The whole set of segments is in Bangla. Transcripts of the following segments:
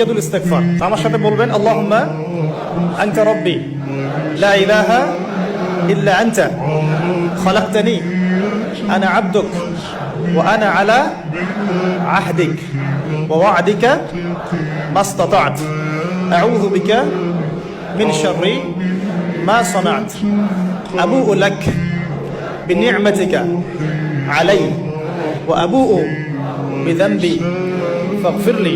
ইয়াদুল ইস্তেগফার আমার সাথে বলবেন আল্লাহুম্মা আনতা রাব্বি লা ইলাহা ইল্লা আনতা খলাকতানি আনা আবদুক ওয়া আনা আলা আহদিক ওয়া ওয়া'দিকা মাস্তাতা'ত আউযু বিকা মিন শাররি মা সানা'ত আবুউ লাক بنعمتك علي وأبوء بذنبي فاغفر لي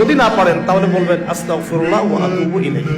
যদি না পারেন তাহলে বলবেন আস্তাগফিরুল্লাহ ওয়া আতুবু ইলাইহি।